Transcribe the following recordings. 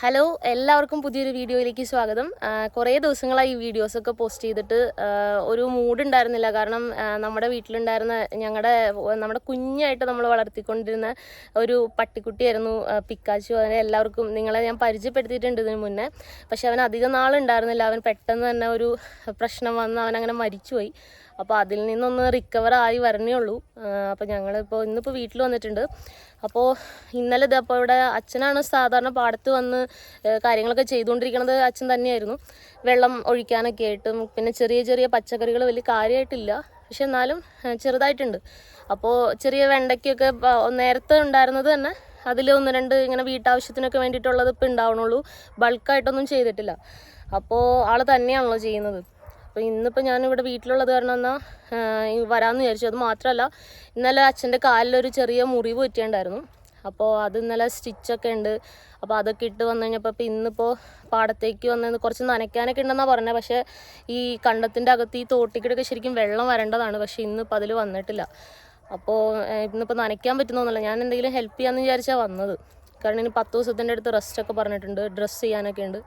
Hello എല്ലാവർക്കും പുതിയൊരു വീഡിയോയിലേക്ക് സ്വാഗതം. കുറേ ദിവസങ്ങളായി ഈ വീഡിയോസൊക്കെ പോസ്റ്റ് ചെയ്തിട്ട് ഒരു മൂഡ് ഉണ്ടായിരുന്നില്ല കാരണം നമ്മുടെ വീട്ടിലുണ്ടായിരുന്ന ഞങ്ങളുടെ നമ്മുടെ കുഞ്ഞായിട്ട് നമ്മൾ വളർത്തിക്കൊണ്ടിരുന്ന ഒരു പട്ടിക്കുട്ടിയായിരുന്നു പിക്കാച്ചു അവനെ എല്ലാവർക്കും നിങ്ങളെ ഞാൻ പരിചയപ്പെടുത്തിയിട്ടുണ്ട് ഇതിന് മുന്നേ. പക്ഷേ അവൻ അധികം നാളുണ്ടായിരുന്നില്ല. അവൻ പെട്ടെന്ന് തന്നെ ഒരു പ്രശ്നം വന്ന് അവൻ അങ്ങനെ മരിച്ചുപോയി. അപ്പോൾ അതിൽ നിന്നൊന്ന് റിക്കവർ ആയി വരണേ ഉള്ളൂ. അപ്പോൾ ഞങ്ങളിപ്പോൾ ഇന്നിപ്പോൾ വീട്ടിൽ വന്നിട്ടുണ്ട്. അപ്പോൾ ഇന്നലെ ഇത് അപ്പോൾ ഇവിടെ അച്ഛനാണ് സാധാരണ പാടത്ത് വന്ന് കാര്യങ്ങളൊക്കെ ചെയ്തുകൊണ്ടിരിക്കുന്നത് അച്ഛൻ തന്നെയായിരുന്നു. വെള്ളം ഒഴിക്കാനൊക്കെ ആയിട്ടും പിന്നെ ചെറിയ ചെറിയ പച്ചക്കറികൾ വലിയ കാര്യമായിട്ടില്ല. പക്ഷെ എന്നാലും ചെറുതായിട്ടുണ്ട്. അപ്പോൾ ചെറിയ വെണ്ടയ്ക്കൊക്കെ നേരത്തെ ഉണ്ടായിരുന്നത് തന്നെ അതിൽ ഒന്ന് രണ്ട് ഇങ്ങനെ വീട്ടാവശ്യത്തിനൊക്കെ വേണ്ടിയിട്ടുള്ളത് ഇപ്പോൾ ഉണ്ടാവണുള്ളൂ. ബൾക്കായിട്ടൊന്നും ചെയ്തിട്ടില്ല. അപ്പോൾ ആൾ തന്നെയാണല്ലോ ചെയ്യുന്നത്. അപ്പോൾ ഇന്നിപ്പോൾ ഞാനിവിടെ വീട്ടിലുള്ളത് കാരണം എന്നാൽ വരാമെന്ന് വിചാരിച്ചു. അത് മാത്രമല്ല ഇന്നലെ അച്ഛന്റെ കാലിലൊരു ചെറിയ മുറിവ് പറ്റിയിട്ടുണ്ടായിരുന്നു. അപ്പോൾ അത് ഇന്നലെ സ്റ്റിച്ചൊക്കെ ഉണ്ട്. അപ്പോൾ അതൊക്കെ ഇട്ട് വന്നു കഴിഞ്ഞപ്പോൾ ഇപ്പോൾ ഇന്നിപ്പോൾ പാടത്തേക്ക് വന്നത് കുറച്ച് നനയ്ക്കാനൊക്കെ ഉണ്ടെന്നാണ് പറഞ്ഞത്. പക്ഷേ ഈ കണ്ടത്തിന്റെ അകത്ത് ഈ തോട്ടിക്കിടൊക്കെ ശരിക്കും വെള്ളം വരേണ്ടതാണ്. പക്ഷേ ഇന്നിപ്പോൾ അതിൽ വന്നിട്ടില്ല. അപ്പോൾ ഇന്നിപ്പോൾ നനയ്ക്കാൻ പറ്റുന്നൊന്നുമില്ല ഞാൻ എന്തെങ്കിലും ഹെൽപ്പ് ചെയ്യാമെന്ന് വിചാരിച്ചാണ് വന്നത്. കാരണം ഇനി പത്ത് ദിവസത്തിന്റെ അടുത്ത് റെസ്റ്റൊക്കെ പറഞ്ഞിട്ടുണ്ട്. ഡ്രസ്സ് ചെയ്യാനൊക്കെ ഉണ്ട്.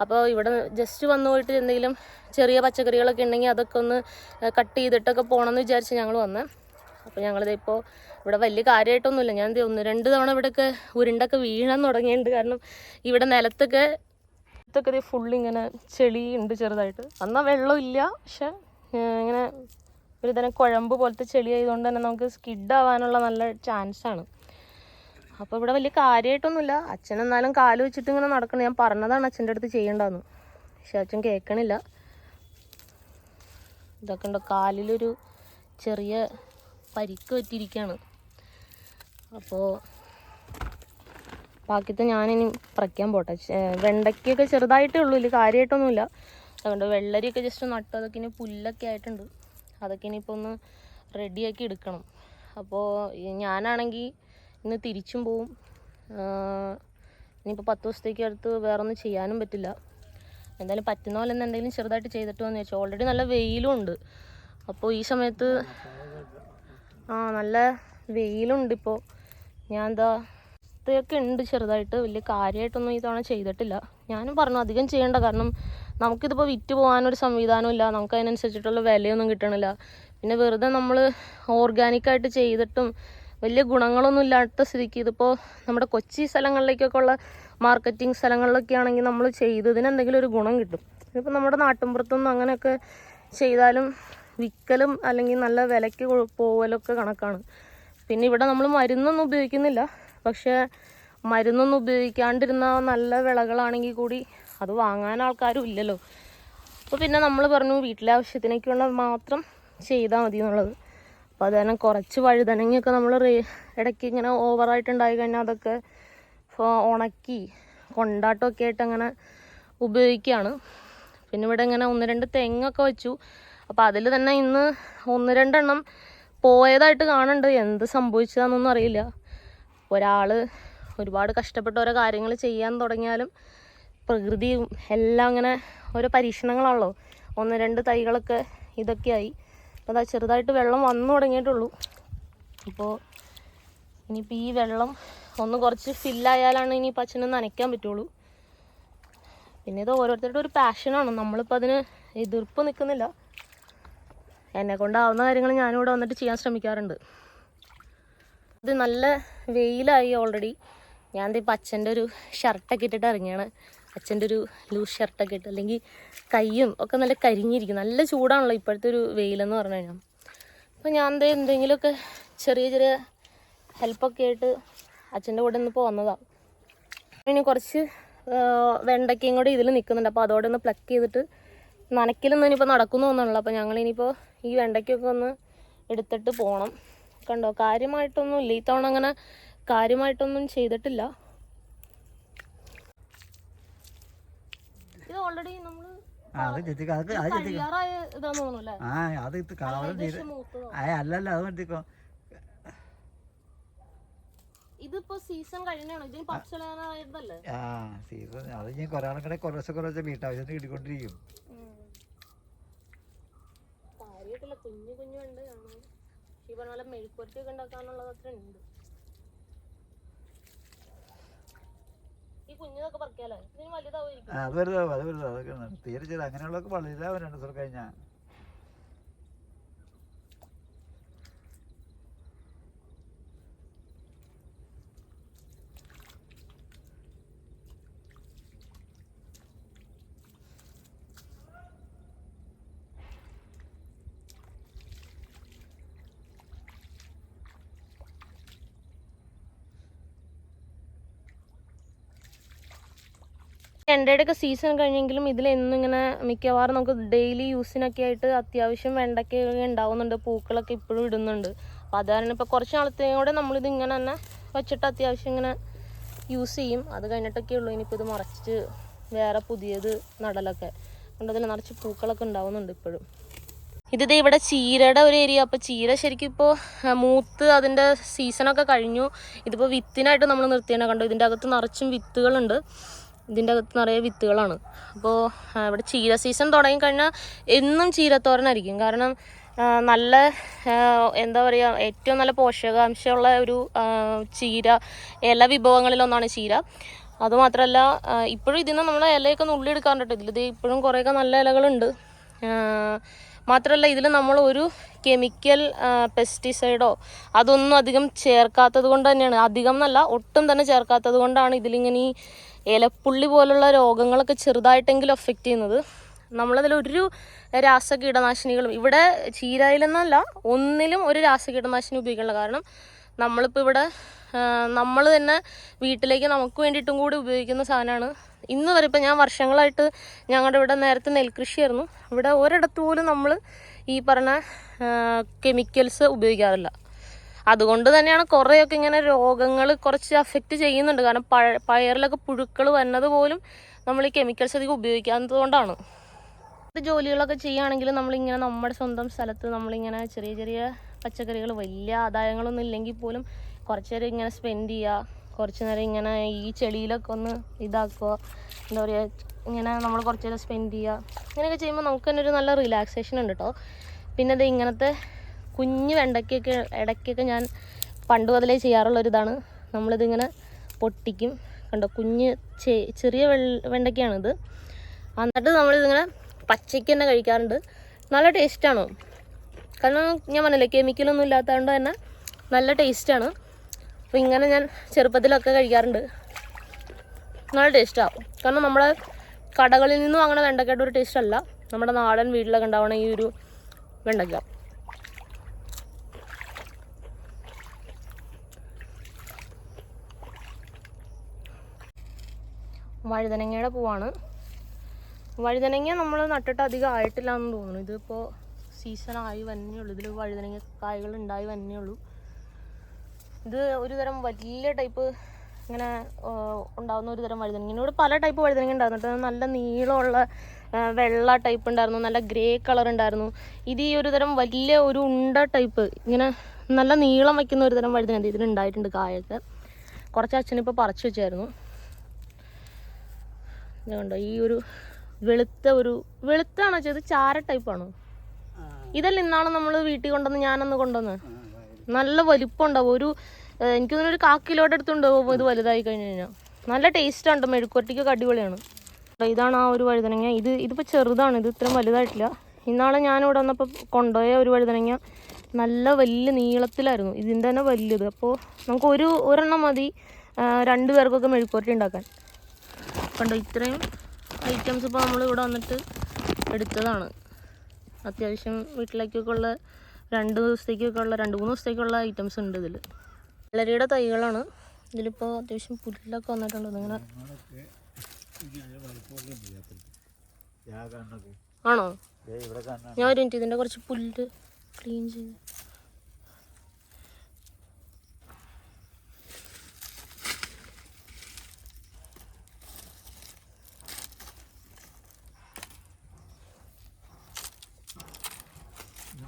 അപ്പോൾ ഇവിടെ ജസ്റ്റ് വന്നു പോയിട്ട് എന്തെങ്കിലും ചെറിയ പച്ചക്കറികളൊക്കെ ഉണ്ടെങ്കിൽ അതൊക്കെ ഒന്ന് കട്ട് ചെയ്തിട്ടൊക്കെ പോകണമെന്ന് വിചാരിച്ച് ഞങ്ങൾ വന്നത് അപ്പോൾ ഞങ്ങളിത് ഇപ്പോൾ ഇവിടെ വലിയ കാര്യമായിട്ടൊന്നുമില്ല ഞാൻ ഒന്ന് രണ്ട് തവണ ഇവിടെയൊക്കെ ഉരുണ്ടൊക്കെ വീഴാൻ തുടങ്ങിയിട്ടുണ്ട്. കാരണം ഇവിടെ നിലത്തൊക്കെ ഇതൊക്കെ ഫുൾ ഇങ്ങനെ ചെളി ഉണ്ട് ചെറുതായിട്ട്. എന്നാൽ വെള്ളമില്ല പക്ഷെ ഇങ്ങനെ ഒരു തന്നെ കുഴമ്പ് പോലത്തെ ചെളി ആയതുകൊണ്ട് തന്നെ നമുക്ക് സ്കിഡ് ആവാനുള്ള നല്ല ചാൻസാണ് അപ്പോൾ ഇവിടെ വലിയ കാര്യമായിട്ടൊന്നുമില്ല അച്ഛൻ എന്നാലും കാൽ വെച്ചിട്ട് ഇങ്ങനെ നടക്കണം. ഞാൻ പറഞ്ഞതാണ് അച്ഛന്റെ അടുത്ത് ചെയ്യേണ്ടതെന്ന് പക്ഷെ അച്ഛൻ കേൾക്കണില്ല. ഇതൊക്കെ ഉണ്ടോ? കാലിലൊരു ചെറിയ പരിക്ക് പറ്റിയിരിക്കുകയാണ് അപ്പോൾ ബാക്കിത്തെ ഞാനിനി പറിക്കാൻ പോട്ടെ. വെണ്ടയ്ക്കൊക്കെ ചെറുതായിട്ടേ ഉള്ളൂ. ഇല്ല കാര്യമായിട്ടൊന്നുമില്ല അതുകൊണ്ട് വെള്ളരിയൊക്കെ ജസ്റ്റ് നട്ടു. അതൊക്കെ ഇനി പുല്ലൊക്കെ ആയിട്ടുണ്ട്. അതൊക്കെ ഇനിയിപ്പോൾ ഒന്ന് റെഡിയാക്കി എടുക്കണം. അപ്പോൾ ഞാനാണെങ്കിൽ ഇന്ന് തിരിച്ചും പോവും. ഇനിയിപ്പോൾ പത്ത് ദിവസത്തേക്ക് അടുത്ത് വേറെ ഒന്നും ചെയ്യാനും പറ്റില്ല. എന്തായാലും പറ്റുന്ന പോലെ തന്നെ എന്തെങ്കിലും ചെറുതായിട്ട് ചെയ്തിട്ട് വന്നു വെച്ചാൽ ഓൾറെഡി നല്ല വെയിലും ഉണ്ട്. അപ്പോൾ ഈ സമയത്ത് ആ നല്ല വെയിലുണ്ട് ഇപ്പോൾ ഞാൻ എന്താ ഇതൊക്കെ ഉണ്ട് ചെറുതായിട്ട്. വലിയ കാര്യമായിട്ടൊന്നും ഈ തവണ ചെയ്തിട്ടില്ല. ഞാനും പറഞ്ഞു അധികം ചെയ്യേണ്ട. കാരണം നമുക്കിതിപ്പോൾ വിറ്റ് പോകാനൊരു സംവിധാനം ഇല്ല. നമുക്ക് അതിനനുസരിച്ചിട്ടുള്ള വിലയൊന്നും കിട്ടണില്ല. പിന്നെ വെറുതെ നമ്മൾ ഓർഗാനിക്കായിട്ട് ചെയ്തിട്ടും വലിയ ഗുണങ്ങളൊന്നും ഇല്ലാത്ത സ്ഥിതിക്ക് ഇതിപ്പോൾ നമ്മുടെ കൊച്ചി സ്ഥലങ്ങളിലേക്കൊക്കെ ഉള്ള മാർക്കറ്റിംഗ് സ്ഥലങ്ങളിലൊക്കെ ആണെങ്കിൽ നമ്മൾ ചെയ്തതിന് എന്തെങ്കിലും ഒരു ഗുണം കിട്ടും. ഇതിപ്പോൾ നമ്മുടെ നാട്ടിൻപുറത്തൊന്നും അങ്ങനെയൊക്കെ ചെയ്താലും വിൽക്കലും അല്ലെങ്കിൽ നല്ല വിലയ്ക്ക് പോവലൊക്കെ കണക്കാണ്. പിന്നെ ഇവിടെ നമ്മൾ മരുന്നൊന്നും ഉപയോഗിക്കുന്നില്ല. പക്ഷേ മരുന്നൊന്നും ഉപയോഗിക്കാണ്ടിരുന്ന നല്ല വിളകളാണെങ്കിൽ കൂടി അത് വാങ്ങാൻ ആൾക്കാരും ഇല്ലല്ലോ. അപ്പോൾ പിന്നെ നമ്മൾ പറഞ്ഞു വീട്ടിലെ ആവശ്യത്തിനൊക്കെയുള്ള മാത്രം ചെയ്താൽ മതി എന്നുള്ളത്. അപ്പോൾ അത് കുറച്ച് വഴുതനങ്ങയൊക്കെ നമ്മൾ ഇടയ്ക്ക് ഇങ്ങനെ ഓവറായിട്ട് ഉണ്ടായി കഴിഞ്ഞാൽ അതൊക്കെ ഉണക്കി കൊണ്ടാട്ടമൊക്കെ ആയിട്ട് അങ്ങനെ ഉപയോഗിക്കുകയാണ് പിന്നെ ഇവിടെ ഇങ്ങനെ ഒന്ന് രണ്ട് തെങ്ങൊക്കെ വെച്ചു. അപ്പോൾ അതിൽ തന്നെ ഇന്ന് ഒന്ന് രണ്ടെണ്ണം പോയതായിട്ട് കാണുന്നുണ്ട്. എന്ത് സംഭവിച്ചതാണെന്നൊന്നും അറിയില്ല. ഒരാൾ ഒരുപാട് കഷ്ടപ്പെട്ട് ഓരോ കാര്യങ്ങൾ ചെയ്യാൻ തുടങ്ങിയാലും പ്രകൃതിയും എല്ലാം അങ്ങനെ ഓരോ പരീക്ഷണങ്ങളാണല്ലോ. ഒന്ന് രണ്ട് തൈകളൊക്കെ ഇതൊക്കെയായി. അപ്പോൾ അതാ ചെറുതായിട്ട് വെള്ളം വന്നു തുടങ്ങിയിട്ടുള്ളൂ. അപ്പോൾ ഇനിയിപ്പോൾ ഈ വെള്ളം ഒന്ന് കുറച്ച് ഫില്ലായാലാണ് ഇനി പച്ചനെ നനയ്ക്കാൻ പറ്റുള്ളൂ. പിന്നെ ഇത് ഓരോരുത്തരുടെ ഒരു പാഷനാണ് നമ്മളിപ്പോൾ അതിന് എതിർപ്പ് നിൽക്കുന്നില്ല. എന്നെ കൊണ്ടാവുന്ന കാര്യങ്ങൾ ഞാനിവിടെ വന്നിട്ട് ചെയ്യാൻ ശ്രമിക്കാറുണ്ട്. ഇത് നല്ല വെയിലായി ഓൾറെഡി ഞാൻ ഈ പച്ചന്റെ ഒരു ഷർട്ടൊക്കെ ഇട്ടിട്ട് ഇറങ്ങിയാണ്. അച്ഛന്റെ ഒരു ലൂസ് ഷർട്ടൊക്കെ ഇട്ട് അല്ലെങ്കിൽ കയ്യും ഒക്കെ നല്ല കരിഞ്ഞിരിക്കും. നല്ല ചൂടാണല്ലോ ഇപ്പോഴത്തെ ഒരു വെയിലെന്ന് പറഞ്ഞു കഴിഞ്ഞാൽ. അപ്പോൾ ഞാൻ എന്താ എന്തെങ്കിലുമൊക്കെ ചെറിയ ചെറിയ ഹെൽപ്പൊക്കെ ആയിട്ട് അച്ഛന്റെ കൂടെ ഒന്ന് പോന്നതാണ് ഇനി കുറച്ച് വെണ്ടയ്ക്കയും കൂടെ ഇതിൽ നിൽക്കുന്നുണ്ട്. അപ്പോൾ അതോടെ ഒന്ന് പ്ലക്ക് ചെയ്തിട്ട് നനയ്ക്കലൊന്നും ഇനിയിപ്പോൾ നടക്കുന്നു എന്നുള്ളൂ അപ്പോൾ ഞങ്ങൾ ഇനിയിപ്പോൾ ഈ വെണ്ടയ്ക്കൊക്കെ ഒന്ന് എടുത്തിട്ട് പോകണം. കണ്ടോ കാര്യമായിട്ടൊന്നും ഇല്ല ഈ തവണ അങ്ങനെ കാര്യമായിട്ടൊന്നും ചെയ്തിട്ടില്ല. ഓൾറെഡി നമ്മൾ ആ, അത് ചെത്തിക്കോ അത് അത് ചെത്തിക്കോ കഴിയാറായ ഇതാന്ന് തോന്നുന്നു ആ അത് ഇത് കാവലം ചെയ്ത്. ആ അല്ലല്ല അത് നിർത്തിക്കോ ഇതിപ്പോ സീസൺ കഴിഞ്ഞാണോ? ഇതിന് പച്ചളാനായതല്ലേ ആ. സീസൺ അത് ഞാൻ കുറേ ആൾക്കടെ കുറേശ്ശെ കുറേശ്ശെ വീട്ടാവശ്യത്തിന് കിട്ടിക്കൊണ്ടിരിക്കും. കാര്യമായിട്ടില്ല കുഞ്ഞു കുഞ്ഞു ഉണ്ട് കാണാൻ. ഈ പറഞ്ഞ പോലെ മെഴുക്കുവരട്ടിയൊക്കെ ഉണ്ടാക്കാനുള്ളത് അത്ര ഉണ്ട് ഈ കുഞ്ഞിതൊക്കെ പറിക്കാലോ ഇതിന് വലുതാവുമായിരിക്കും ആ, അത് വെറുതെ അത് വെറുതെ അതൊക്കെ. തീരെ ചെയ്ത് അങ്ങനെയുള്ളതൊക്കെ വളരെ രണ്ട് ദിവസം കഴിഞ്ഞാൽ വെണ്ടയുടെ ഒക്കെ സീസൺ കഴിഞ്ഞെങ്കിലും ഇതിൽ എന്നും ഇങ്ങനെ മിക്കവാറും നമുക്ക് ഡെയിലി യൂസിനൊക്കെ ആയിട്ട് അത്യാവശ്യം വെണ്ടയ്ക്ക ഉണ്ടാവുന്നുണ്ട് പൂക്കളൊക്കെ ഇപ്പോഴും ഇടുന്നുണ്ട്. അപ്പോൾ അത് കാരണം ഇപ്പോൾ കുറച്ച് നാളത്തേക്കൂടെ കൂടെ നമ്മളിത് ഇങ്ങനെ തന്നെ വെച്ചിട്ട് അത്യാവശ്യം ഇങ്ങനെ യൂസ് ചെയ്യും. അത് കഴിഞ്ഞിട്ടൊക്കെ ഉള്ളൂ ഇനിയിപ്പോൾ ഇത് മറച്ച് വേറെ പുതിയത് നടലൊക്കെ. അതിൽ നിറച്ച് പൂക്കളൊക്കെ ഉണ്ടാവുന്നുണ്ട് ഇപ്പോഴും. ഇത് ഇവിടെ ചീരയുടെ ഒരു ഏരിയ അപ്പോൾ ചീര ശരിക്കും ഇപ്പോൾ മൂത്ത് അതിന്റെ സീസണൊക്കെ കഴിഞ്ഞു. ഇതിപ്പോൾ വിത്തിനായിട്ട് നമ്മൾ നിർത്തിയാണ് കണ്ടു? ഇതിന്റെ അകത്ത് നിറച്ചും വിത്തുകളുണ്ട്. ഇതിന്റെ അകത്ത് നിറയെ വിത്തുകളാണ്. അപ്പോൾ ഇവിടെ ചീര സീസൺ തുടങ്ങിക്കഴിഞ്ഞാൽ എന്നും ചീരത്തോരനായിരിക്കും. കാരണം നല്ല എന്താ പറയുക ഏറ്റവും നല്ല പോഷകാംശമുള്ള ഒരു ചീര ഇല വിഭവങ്ങളിലൊന്നാണ് ചീര. അതുമാത്രമല്ല ഇപ്പോഴും ഇതിൽ നിന്ന് നമ്മൾ ഇലയൊക്കെ നുള്ളിയെടുക്കാറുണ്ട് ഇത് ഇപ്പോഴും കുറേയൊക്കെ നല്ല ഇലകളുണ്ട്. മാത്രമല്ല ഇതിൽ നമ്മൾ ഒരു കെമിക്കൽ പെസ്റ്റിസൈഡോ അതൊന്നും അധികം ചേർക്കാത്തത് കൊണ്ട് തന്നെയാണ്. അധികം എന്നല്ല ഒട്ടും തന്നെ ചേർക്കാത്തത് കൊണ്ടാണ് ഇതിലിങ്ങനെ ഈ ഇലപ്പുള്ളി പോലുള്ള രോഗങ്ങളൊക്കെ ചെറുതായിട്ടെങ്കിലും എഫക്റ്റ് ചെയ്യുന്നത്. നമ്മളതിൽ ഒരു രാസ കീടനാശിനികളും ഇവിടെ ചീരയിലെന്നല്ല ഒന്നിലും ഒരു രാസ കീടനാശിനി ഉപയോഗിക്കില്ല കാരണം നമ്മളിപ്പോൾ ഇവിടെ നമ്മൾ തന്നെ വീട്ടിലേക്ക് നമുക്ക് വേണ്ടിയിട്ടും കൂടി ഉപയോഗിക്കുന്ന സാധനമാണ്. ഇന്ന് വരെ ഇപ്പം ഞാൻ വർഷങ്ങളായിട്ട് ഞങ്ങളുടെ ഇവിടെ നേരത്തെ നെൽകൃഷിയായിരുന്നു. ഇവിടെ ഒരിടത്ത് പോലും നമ്മൾ ഈ പറഞ്ഞ കെമിക്കൽസ് ഉപയോഗിക്കാറില്ല. അതുകൊണ്ട് തന്നെയാണ് കുറേയൊക്കെ ഇങ്ങനെ രോഗങ്ങൾ കുറച്ച് അഫക്റ്റ് ചെയ്യുന്നുണ്ട്. കാരണം പഴ പയറിലൊക്കെ പുഴുക്കൾ വന്നത് പോലും നമ്മൾ ഈ കെമിക്കൽസ് അധികം ഉപയോഗിക്കാത്തത് കൊണ്ടാണ് ഇത് ജോലികളൊക്കെ ചെയ്യുകയാണെങ്കിൽ നമ്മളിങ്ങനെ നമ്മുടെ സ്വന്തം സ്ഥലത്ത് നമ്മളിങ്ങനെ ചെറിയ ചെറിയ പച്ചക്കറികൾ വലിയ ആദായങ്ങളൊന്നും ഇല്ലെങ്കിൽ പോലും കുറച്ച് നേരം ഇങ്ങനെ സ്പെൻഡ് ചെയ്യുക കുറച്ച് നേരം ഇങ്ങനെ ഈ ചെളിയിലൊക്കെ ഒന്ന് ഇതാക്കുക എന്താ പറയുക ഇങ്ങനെ നമ്മൾ കുറച്ച് നേരം സ്പെൻഡ് ചെയ്യുക ഇങ്ങനെയൊക്കെ ചെയ്യുമ്പോൾ നമുക്ക് തന്നെ ഒരു നല്ല റിലാക്സേഷൻ ഉണ്ട് കേട്ടോ പിന്നെ ഇത് ഇങ്ങനത്തെ കുഞ്ഞു വെണ്ടയ്ക്കൊക്കെ ഇടയ്ക്കൊക്കെ ഞാൻ പണ്ട് മുതലേ ചെയ്യാറുള്ള ഒരു ഇതാണ് നമ്മളിതിങ്ങനെ പൊട്ടിക്കും. കണ്ടോ? കുഞ്ഞ് ചെറിയ വെണ്ടയ്ക്കാണിത് എന്നിട്ട് നമ്മളിതിങ്ങനെ പച്ചയ്ക്ക് തന്നെ കഴിക്കാറുണ്ട്. നല്ല ടേസ്റ്റാണ്. കാരണം ഞാൻ പറഞ്ഞില്ലേ കെമിക്കലൊന്നും ഇല്ലാത്തതുകൊണ്ട് തന്നെ നല്ല ടേസ്റ്റാണ്. അപ്പോൾ ഇങ്ങനെ ഞാൻ ചെറുപ്പത്തിലൊക്കെ കഴിക്കാറുണ്ട്. നല്ല ടേസ്റ്റാണ് കാരണം നമ്മുടെ കടകളിൽ നിന്നും അങ്ങനെ വെണ്ടയ്ക്കയുടെ ഒരു ടേസ്റ്റ് അല്ല നമ്മുടെ നാടൻ വീട്ടിലൊക്കെ ഉണ്ടാവണ ഈ ഒരു വെണ്ടയ്ക്ക. വഴുതനങ്ങയുടെ പൂവാണ്. വഴുതനങ്ങ നമ്മൾ നട്ടിട്ട് അധികം ആയിട്ടില്ല എന്ന് തോന്നുന്നു. ഇതിപ്പോൾ സീസൺ ആയി വന്നേ ഉള്ളൂ. ഇതിൽ വഴുതനങ്ങ കായകൾ ഉണ്ടായി വന്നേ ഉള്ളൂ. ഇത് ഒരു തരം വലിയ ടൈപ്പ് ഇങ്ങനെ ഉണ്ടാകുന്ന ഒരു തരം വഴുതനങ്ങ ഇവിടെ പല ടൈപ്പ് വഴുതനങ്ങ ഉണ്ടായിരുന്നു. നല്ല നീളമുള്ള വെള്ള ടൈപ്പ് ഉണ്ടായിരുന്നു. നല്ല ഗ്രേ കളർ ഉണ്ടായിരുന്നു. ഇത് ഈ ഒരു തരം വലിയ ഒരു ഉണ്ട ടൈപ്പ് ഇങ്ങനെ നല്ല നീളം വയ്ക്കുന്ന ഒരു തരം വഴുതനങ്ങ ഇതിലുണ്ടായിട്ടുണ്ട് കായൊക്കെ. കുറച്ച് അച്ഛനിപ്പോൾ പറിച്ചു വെച്ചായിരുന്നു. കണ്ടോ ഈ ഒരു വെളുത്ത ഒരു വെളുത്താണോ ചെയ്ത് ചാര ടൈപ്പാണോ ഇതല്ല ഇന്നാണ് നമ്മൾ വീട്ടിൽ കൊണ്ടുവന്ന് ഞാനന്ന് കൊണ്ടുവന്ന്. നല്ല വലിപ്പം ഉണ്ടാവും ഒരു എനിക്ക് തോന്നുന്നു ഒരു കാക്കിലോട്ട് എടുത്തുണ്ടാവും ഇത് വലുതായി കഴിഞ്ഞ് കഴിഞ്ഞാൽ നല്ല ടേസ്റ്റ് ഉണ്ട് മെഴുക്കുവരട്ടിക്കൊക്കെ അടിപൊളിയാണ്. ഇതാണ് ആ ഒരു വഴുതനങ്ങ. ഇത് ഇതിപ്പോൾ ചെറുതാണ്. ഇത് ഇത്രയും വലുതായിട്ടില്ല. ഇന്നാളെ ഞാനിവിടെ വന്നപ്പോൾ കൊണ്ടുപോയ ഒരു വഴുതനങ്ങ നല്ല വലിയ നീളത്തിലായിരുന്നു. ഇതിന്റെ തന്നെ വലിയത്. അപ്പോൾ നമുക്ക് ഒരു ഒരെണ്ണം മതി. രണ്ട് പേർക്കൊക്കെ മെഴുക്കുവരട്ടി ഉണ്ടാക്കാൻ. കണ്ടോ ഇത്രയും ഐറ്റംസ് ഇപ്പോൾ നമ്മൾ ഇവിടെ വന്നിട്ട് എടുത്തതാണ്. അത്യാവശ്യം വീട്ടിലേക്കൊക്കെ ഉള്ള രണ്ട് ദിവസത്തേക്കൊക്കെ ഉള്ള രണ്ട് മൂന്ന് ദിവസത്തേക്കുള്ള ഐറ്റംസ് ഉണ്ട് ഇതിൽ വെള്ളരിയുടെ തൈകളാണ്. ഇതിലിപ്പോൾ അത്യാവശ്യം പുല്ലൊക്കെ വന്നിട്ടുണ്ട്. ഇങ്ങനെ ആണോ? ഞാൻ ഒരു മിനിറ്റ് ഇതിന്റെ കുറച്ച് പുല്ല് ക്ലീൻ ചെയ്ത് കുറച്ച് ഇതിന്റെ ഉള്ളിൽ നോക്കി എനിക്ക്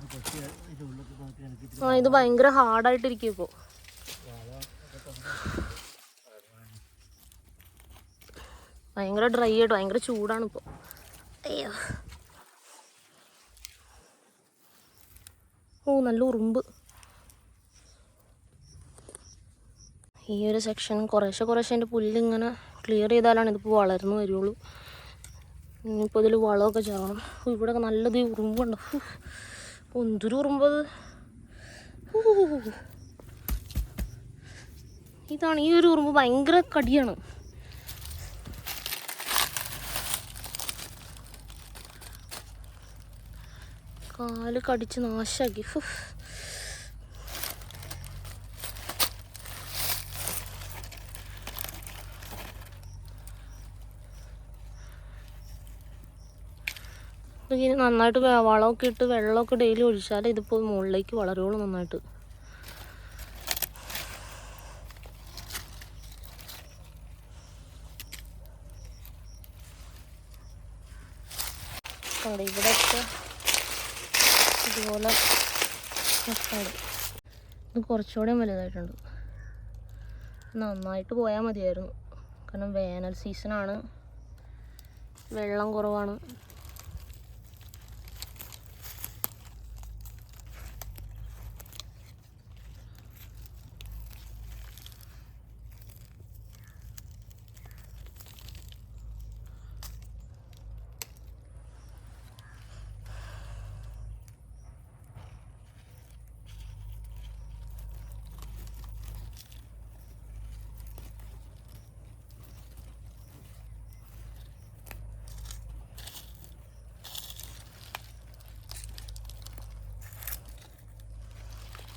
ആ ഇത് ഭയങ്കര ഹാർഡായിട്ടിരിക്കും ഇപ്പോൾ ഭയങ്കര ഡ്രൈ ആയിട്ട് ഭയങ്കര ചൂടാണ് ഇപ്പോൾ അയ്യോ. ഓ നല്ല ഉറുമ്പ്. ഈ ഒരു സെക്ഷൻ കുറേശ്ശെ കുറേശ്ശെ എന്റെ പുല്ലിങ്ങനെ ക്ലിയർ ചെയ്താലാണ് ഇതിപ്പോൾ വളർന്നു വരുള്ളൂ. ഇനിയിപ്പോൾ ഇതിൽ വളമൊക്കെ ചേർക്കണം ഇവിടെയൊക്കെ നല്ലത് ഉറുമ്പുണ്ടോ. എന്തൊരു ഉറുമ്പത്. ഇതാണ് ഈ ഒരു ഉറുമ്പ് ഭയങ്കര കടിയാണ് കാൽ കടിച്ച് നാശാക്കി ഹൂ. ഇതിങ്ങനെ നന്നായിട്ട് വളമൊക്കെ ഇട്ട് വെള്ളമൊക്കെ ഡെയിലി ഒഴിച്ചാൽ ഇതിപ്പോൾ മുകളിലേക്ക് വളരുള്ളൂ നന്നായിട്ട്. കണ്ടോ ഇവിടെയൊക്കെ ഇതുപോലെ. ഇത് കുറച്ചുകൂടെ വലുതായിട്ടുണ്ട്. നന്നായിട്ട് പോയാൽ മതിയായിരുന്നു. കാരണം വേനൽ സീസണാണ് വെള്ളം കുറവാണ്.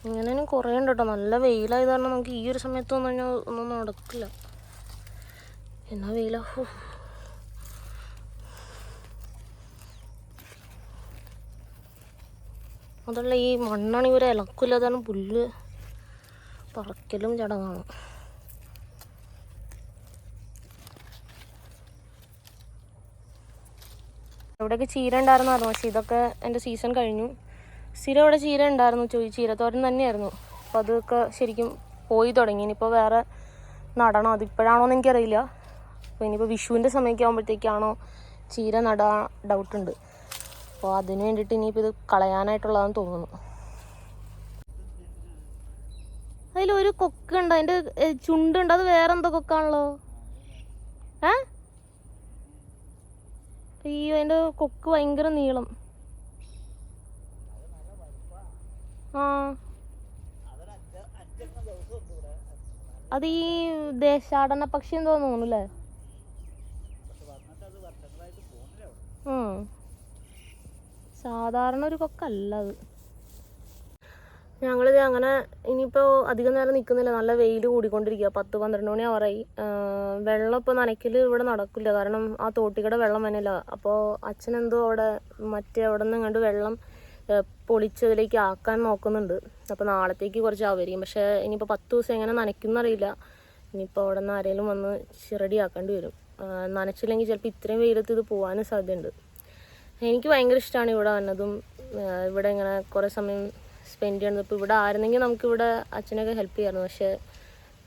ഇങ്ങനെ കുറേ ഉണ്ട് കേട്ടോ നല്ല വെയിലായത് കാരണം നമുക്ക് ഈ ഒരു സമയത്ത് വന്നു കഴിഞ്ഞാൽ ഒന്നും നടക്കില്ല. എന്നാ വെയിലാ. അതല്ല ഈ മണ്ണാണ് ഇവരെ ഇലക്കില്ലാതാണ് പുല്ല് പറക്കലും ചടങ്ങാണ്. ഇവിടെയൊക്കെ ചീര ഉണ്ടായിരുന്നായിരുന്നു പക്ഷെ ഇതൊക്കെ എന്റെ സീസൺ കഴിഞ്ഞു. സ്ഥിരം ഇവിടെ ചീര ഉണ്ടായിരുന്നു. ചോയി ചീരത്തോരൻ തന്നെയായിരുന്നു. അപ്പോൾ അതൊക്കെ ശരിക്കും പോയി തുടങ്ങി. ഇനിയിപ്പോൾ വേറെ നടണം. അതിപ്പോഴാണോ എന്ന് എനിക്കറിയില്ല. അപ്പോൾ ഇനിയിപ്പോൾ വിഷുവിന്റെ സമയമൊക്കെ ആകുമ്പോഴത്തേക്കാണോ ചീര നടാൻ ഡൗട്ടുണ്ട് അപ്പോൾ അതിന് വേണ്ടിയിട്ട് ഇനിയിപ്പോൾ ഇത് കളയാനായിട്ടുള്ളതാണെന്ന് തോന്നുന്നു. അതിലൊരു കൊക്കുണ്ട് അതിന്റെ ചുണ്ടുണ്ട്. അത് വേറെ എന്തോ കൊക്കാണല്ലോ? ഏ? അയ്യോ അതിന്റെ കൊക്ക് ഭയങ്കര നീളം ആ അത് ഈ ദേശാടന പക്ഷി എന്തോ തോന്നുന്നു അല്ലേ ഉം. സാധാരണ ഒരു കൊക്കല്ല അത്. ഞങ്ങളിത് അങ്ങനെ ഇനിയിപ്പോൾ അധികം നേരം നിൽക്കുന്നില്ല നല്ല വെയിൽ കൂടിക്കൊണ്ടിരിക്കുക പത്ത് പന്ത്രണ്ട് മണി അവറായി വെള്ളം ഇപ്പോൾ നനയ്ക്കൽ ഇവിടെ നടക്കില്ല. കാരണം ആ തോട്ടിക്കടെ വെള്ളം വന്നില്ല. അപ്പോൾ അച്ഛനെന്തോ അവിടെ മറ്റേ അവിടെ നിന്ന് കണ്ട് വെള്ളം പൊളിച്ചതിലേക്ക് ആക്കാൻ നോക്കുന്നുണ്ട്. അപ്പോൾ നാളത്തേക്ക് കുറച്ച് ആവരിക്കും പക്ഷേ ഇനിയിപ്പോൾ പത്ത് ദിവസം എങ്ങനെ നനയ്ക്കുന്നറിയില്ല. ഇനിയിപ്പോൾ അവിടെ നിന്ന് ആരെങ്കിലും വന്ന് ചിറടി ആക്കേണ്ടി വരും നനച്ചില്ലെങ്കിൽ ചിലപ്പോൾ ഇത്രയും വെയിലത്ത് ഇത് പോകാനും സാധ്യതയുണ്ട്. എനിക്ക് ഭയങ്കര ഇഷ്ടമാണ് ഇവിടെ വന്നതും. ഇവിടെ ഇങ്ങനെ കുറേ സമയം സ്പെൻഡ് ചെയ്യണത് ഇപ്പോൾ ഇവിടെ ആയിരുന്നെങ്കിൽ നമുക്കിവിടെ അച്ഛനൊക്കെ ഹെൽപ്പ് ചെയ്യാമായിരുന്നു പക്ഷേ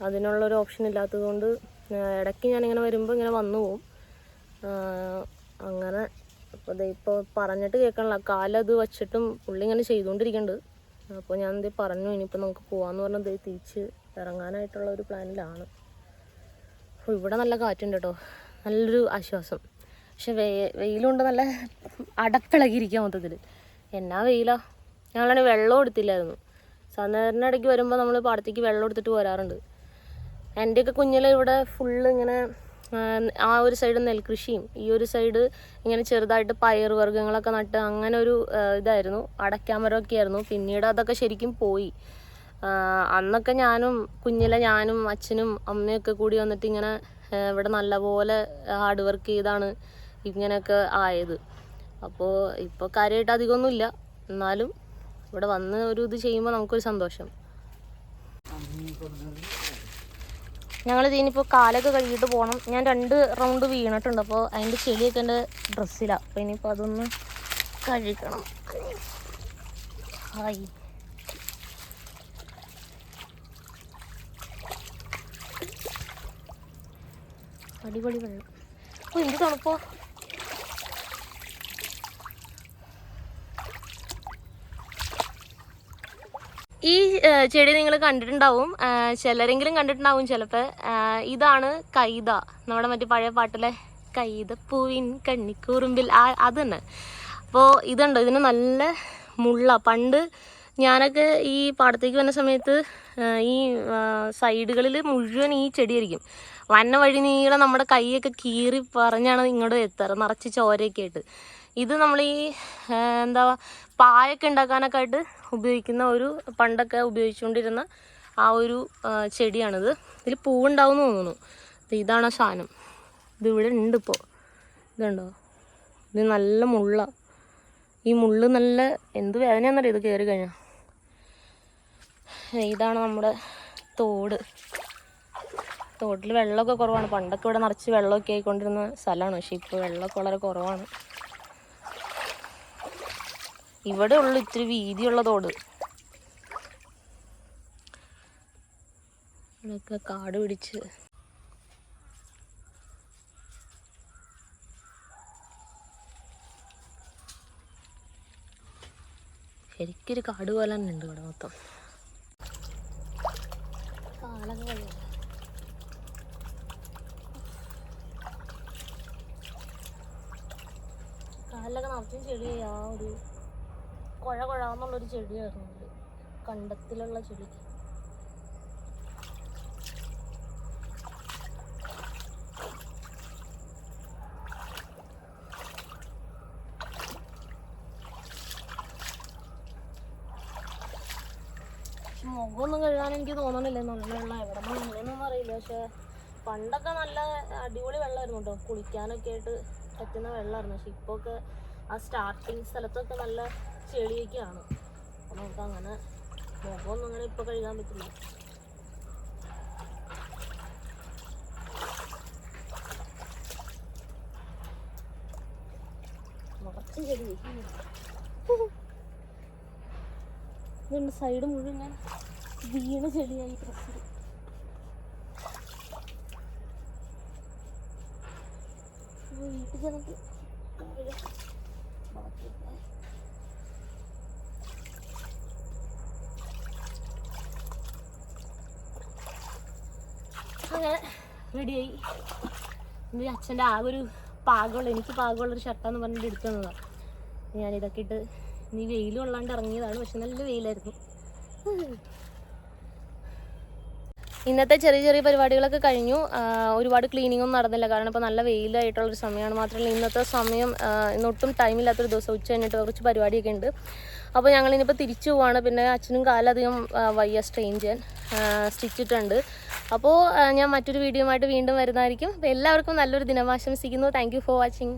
അതിനുള്ളൊരു ഓപ്ഷൻ ഇല്ലാത്തത് കൊണ്ട് ഇടയ്ക്ക് ഞാനിങ്ങനെ വരുമ്പോൾ ഇങ്ങനെ വന്നു പോവും. അങ്ങനെ അപ്പോൾ ദേ ഇപ്പോൾ പറഞ്ഞിട്ട് കേൾക്കണില്ല. കാലത് വെച്ചിട്ടും പുള്ളി ഇങ്ങനെ ചെയ്തുകൊണ്ടിരിക്കുന്നുണ്ട് അപ്പോൾ ഞാൻ എന്തേ പറഞ്ഞു ഇനിയിപ്പോൾ നമുക്ക് പോവാന്ന് പറഞ്ഞത് തിരിച്ച് ഇറങ്ങാനായിട്ടുള്ള ഒരു പ്ലാനിലാണ്. അപ്പോൾ ഇവിടെ നല്ല കാറ്റുണ്ട് കേട്ടോ നല്ലൊരു ആശ്വാസം. പക്ഷെ വെ വെയിലുണ്ട് നല്ല അടപ്പിളകിയിരിക്കുക മൊത്തത്തിൽ എന്നാ വെയിലാ? ഞങ്ങളാണ് വെള്ളം എടുത്തില്ലായിരുന്നു. സാധാരണ ഇടയ്ക്ക് വരുമ്പോൾ നമ്മൾ പാടത്തേക്ക് വെള്ളം എടുത്തിട്ട് വരാറുണ്ട്. എന്റെയൊക്കെ കുഞ്ഞിലെ ഇവിടെ ഫുള്ള് ഇങ്ങനെ ആ, ഒരു സൈഡ് നെൽകൃഷിയും ഈ ഒരു സൈഡ് ഇങ്ങനെ ചെറുതായിട്ട് പയർ വർഗങ്ങളൊക്കെ നട്ട് അങ്ങനെ ഒരു ഇതായിരുന്നു. അടയ്ക്കാമരമൊക്കെ ആയിരുന്നു. പിന്നീട് അതൊക്കെ ശരിക്കും പോയി. അന്നൊക്കെ ഞാനും കുഞ്ഞിലെ ഞാനും അച്ഛനും അമ്മയൊക്കെ കൂടി വന്നിട്ട് ഇങ്ങനെ ഇവിടെ നല്ലപോലെ ഹാർഡ് വർക്ക് ചെയ്താണ് ഇങ്ങനെയൊക്കെ ആയത്. അപ്പോൾ ഇപ്പോൾ കാര്യമായിട്ട് അധികമൊന്നുമില്ല എന്നാലും ഇവിടെ വന്ന് ഒരു ഇത് ചെയ്യുമ്പോൾ നമുക്കൊരു സന്തോഷം. ഞങ്ങൾ ഇതിനിപ്പോൾ കാലൊക്കെ കഴുകിയിട്ട് പോകണം ഞാൻ രണ്ട് റൗണ്ട് വീണിട്ടുണ്ട്. അപ്പോൾ അതിന്റെ ചെളിയൊക്കെ എന്റെ ഡ്രസ്സിലാണ് അപ്പോൾ ഇനിയിപ്പോൾ അതൊന്ന് കഴുകണം. ഹായ്. അടിപൊളി വെള്ളം. അപ്പോൾ എന്ത് തണുപ്പോ ഈ ആ, ചെടി നിങ്ങൾ കണ്ടിട്ടുണ്ടാവും. ചിലരെങ്കിലും കണ്ടിട്ടുണ്ടാവും ചിലപ്പോൾ ഇതാണ് കൈത. നമ്മുടെ മറ്റു പഴയ പാട്ടിലെ കൈതപ്പൂവിൻ കണ്ണിക്കൂറുമ്പിൽ. ആ അത് തന്നെ അപ്പോൾ ഇതുണ്ട്. ഇതിന് നല്ല മുള്ള. പണ്ട് ഞാനൊക്കെ ഈ പാടത്തേക്ക് വന്ന സമയത്ത് ഈ സൈഡുകളിൽ മുഴുവൻ ഈ ചെടിയായിരിക്കും. വന്ന വഴി നീളെ നമ്മുടെ കൈയൊക്കെ കീറി പറഞ്ഞാണ് ഇങ്ങോട്ട് എത്താറ്. നിറച്ച് ചോരയൊക്കെ ആയിട്ട്. ഇത് നമ്മൾ ഈ എന്താ പായൊക്കെ ഉണ്ടാക്കാനൊക്കെ ആയിട്ട് ഉപയോഗിക്കുന്ന ഒരു പണ്ടൊക്കെ ഉപയോഗിച്ചുകൊണ്ടിരുന്ന ആ ഒരു ചെടിയാണിത്. ഇതിൽ പൂവുണ്ടാവും തോന്നുന്നു. ഇതാണ് ആ സാധനം. ഇതിവിടെ ഉണ്ട് ഇപ്പോൾ ഇതുണ്ടോ? ഇത് നല്ല മുള്ള. ഈ മുള്ള് നല്ല എന്ത് വേദനയാണെന്നറിയാം ഇത് കയറി കഴിഞ്ഞാൽ ഇതാണ് നമ്മുടെ തോട്. തോട്ടിൽ വെള്ളമൊക്കെ കുറവാണ്. പണ്ടൊക്കെ ഇവിടെ നിറച്ച് വെള്ളമൊക്കെ ആയിക്കൊണ്ടിരുന്ന സ്ഥലമാണ്. പക്ഷെ ഇപ്പോൾ വെള്ളമൊക്കെ വളരെ കുറവാണ്. ഇവിടെ ഉള്ളു ഇത്തിരി വീതിയുള്ള തോട് കാട് പിടിച്ച്. ശരിക്കൊരു കാട് പോലെ തന്നെ ഉണ്ട് ഇവിടെ മൊത്തം. ചെടി ഒരു കുഴ കുഴാന്നുള്ളൊരു ചെടിയായിരുന്നു കണ്ടത്തിലുള്ള ചെടി. മുഖമൊന്നും കഴുകാൻ എനിക്ക് തോന്നണില്ല. നല്ല വെള്ളം എവിടെ നിന്നൊന്നും അറിയില്ല. പക്ഷെ പണ്ടൊക്കെ നല്ല അടിപൊളി വെള്ളമായിരുന്നു കേട്ടോ. കുളിക്കാനൊക്കെ ആയിട്ട് പറ്റുന്ന വെള്ളമായിരുന്നു പക്ഷെ ഇപ്പോൾ ഒക്കെ ആ സ്റ്റാർട്ടിങ് സ്ഥലത്തൊക്കെ നല്ല ചെളിയൊക്കെയാണ്. അപ്പം നമുക്ക് അങ്ങനെ മുഖമൊന്നും അങ്ങനെ ഇപ്പോൾ കഴുകാൻ പറ്റില്ല. നിറച്ചും ചെടി ഇതുണ്ട് സൈഡ് മുഴുവൻ ഞാൻ വീണ ചെടിയായി ഡ്രസ്സിൽ വീട്ടിൽ ചെന്നിട്ട് റെഡിയായി. ഇത് അച്ഛന്റെ ആ ഒരു പാകമുള്ള എനിക്ക് പാകമുള്ളൊരു ഷർട്ടാന്ന് പറഞ്ഞിട്ട് എടുത്തു തന്നതാണ് ഞാനിതൊക്കെ ഇട്ട് നീ വെയിൽ കൊള്ളാണ്ട് ഇറങ്ങിയതാണ് പക്ഷെ നല്ല വെയിലായിരുന്നു. ഇന്നത്തെ ചെറിയ ചെറിയ പരിപാടികളൊക്കെ കഴിഞ്ഞു. ഒരുപാട് ക്ലീനിങ് ഒന്നും നടന്നില്ല. കാരണം ഇപ്പോൾ നല്ല വെയിലായിട്ടുള്ളൊരു സമയമാണ്. മാത്രമല്ല ഇന്നത്തെ സമയം ഇന്നൊട്ടും ടൈമില്ലാത്തൊരു ദിവസം ഉച്ച കഴിഞ്ഞിട്ട് കുറച്ച് പരിപാടിയൊക്കെ ഉണ്ട്. അപ്പോൾ ഞങ്ങളിനിപ്പോൾ തിരിച്ചു പോവാണ്. പിന്നെ അച്ഛനും കാലധികം വയ്യ സ്ട്രെയിൻ ചെയ്യാൻ സ്റ്റിച്ചിട്ടുണ്ട്. അപ്പോൾ ഞാൻ മറ്റൊരു വീഡിയോ ആയിട്ട് വീണ്ടും വരുന്നതായിരിക്കും. അപ്പോൾ എല്ലാവർക്കും നല്ലൊരു ദിനം ആശംസിക്കുന്നു താങ്ക് ഫോർ വാച്ചിങ്